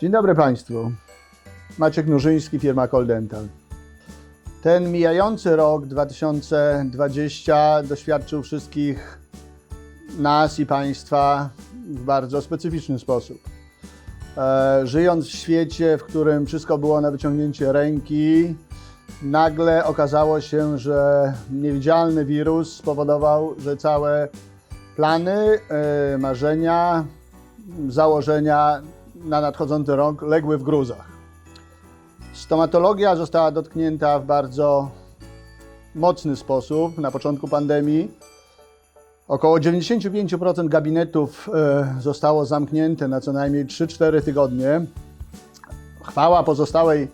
Dzień dobry Państwu. Maciek Nurzyński, firma Coldental. Ten mijający rok 2020 doświadczył wszystkich nas i Państwa w bardzo specyficzny sposób. E, żyjąc w świecie, w którym wszystko było na wyciągnięcie ręki, nagle okazało się, że niewidzialny wirus spowodował, że całe plany, e, marzenia, założenia na nadchodzący rok legły w gruzach. Stomatologia została dotknięta w bardzo mocny sposób na początku pandemii. Około 95% gabinetów e, zostało zamknięte na co najmniej 3-4 tygodnie. Chwała pozostałej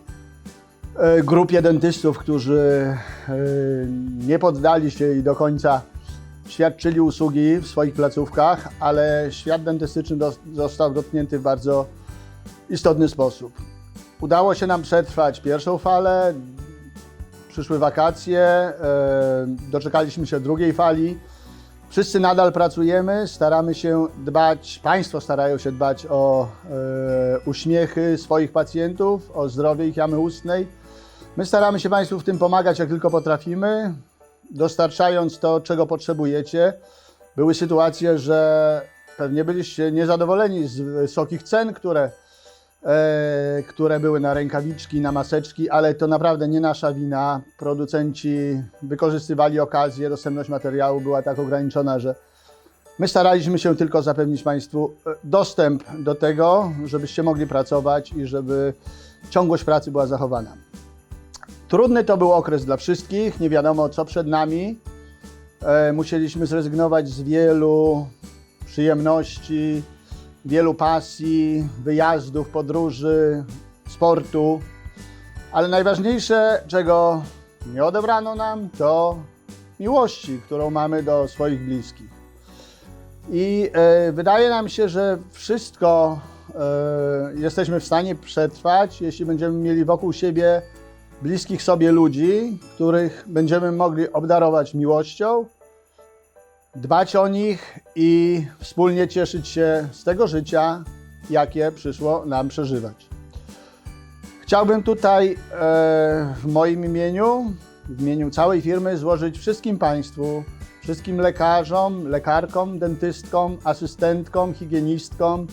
e, grupie dentystów, którzy e, nie poddali się i do końca świadczyli usługi w swoich placówkach, ale świat dentystyczny dos- został dotknięty w bardzo istotny sposób. Udało się nam przetrwać pierwszą falę, przyszły wakacje, e, doczekaliśmy się drugiej fali. Wszyscy nadal pracujemy, staramy się dbać, Państwo starają się dbać o e, uśmiechy swoich pacjentów, o zdrowie ich jamy ustnej. My staramy się Państwu w tym pomagać jak tylko potrafimy, dostarczając to, czego potrzebujecie. Były sytuacje, że pewnie byliście niezadowoleni z wysokich cen, które, e, które były na rękawiczki, na maseczki, ale to naprawdę nie nasza wina. Producenci wykorzystywali okazję, dostępność materiału była tak ograniczona, że my staraliśmy się tylko zapewnić Państwu e, dostęp do tego, żebyście mogli pracować i żeby ciągłość pracy była zachowana. Trudny to był okres dla wszystkich, nie wiadomo co przed nami. E, musieliśmy zrezygnować z wielu przyjemności, wielu pasji, wyjazdów, podróży, sportu. Ale najważniejsze, czego nie odebrano nam, to miłości, którą mamy do swoich bliskich. I e, wydaje nam się, że wszystko e, jesteśmy w stanie przetrwać, jeśli będziemy mieli wokół siebie bliskich sobie ludzi, których będziemy mogli obdarować miłością, dbać o nich i wspólnie cieszyć się z tego życia, jakie przyszło nam przeżywać. Chciałbym tutaj e, w moim imieniu, w imieniu całej firmy złożyć wszystkim Państwu, wszystkim lekarzom, lekarkom, dentystkom, asystentkom, higienistkom,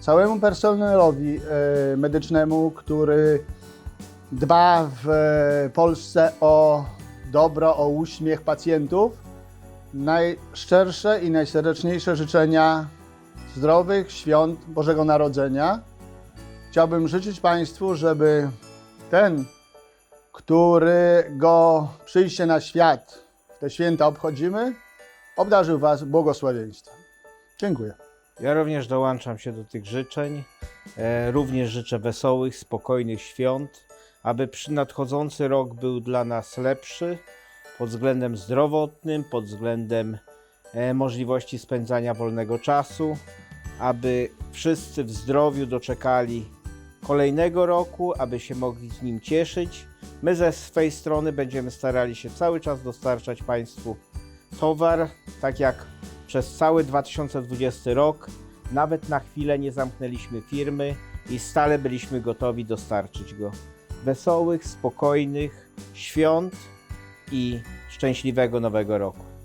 całemu personelowi e, medycznemu, który dba w e, Polsce o dobro, o uśmiech pacjentów. Najszczersze i najserdeczniejsze życzenia zdrowych świąt Bożego Narodzenia. Chciałbym życzyć Państwu, żeby ten, którego przyjście na świat w te święta obchodzimy, obdarzył Was błogosławieństwem. Dziękuję. Ja również dołączam się do tych życzeń. E, również życzę wesołych, spokojnych świąt, aby nadchodzący rok był dla nas lepszy pod względem zdrowotnym, pod względem e, możliwości spędzania wolnego czasu, aby wszyscy w zdrowiu doczekali kolejnego roku, aby się mogli z nim cieszyć. My ze swej strony będziemy starali się cały czas dostarczać Państwu towar, tak jak przez cały 2020 rok. Nawet na chwilę nie zamknęliśmy firmy i stale byliśmy gotowi dostarczyć go. Wesołych, spokojnych świąt i szczęśliwego nowego roku.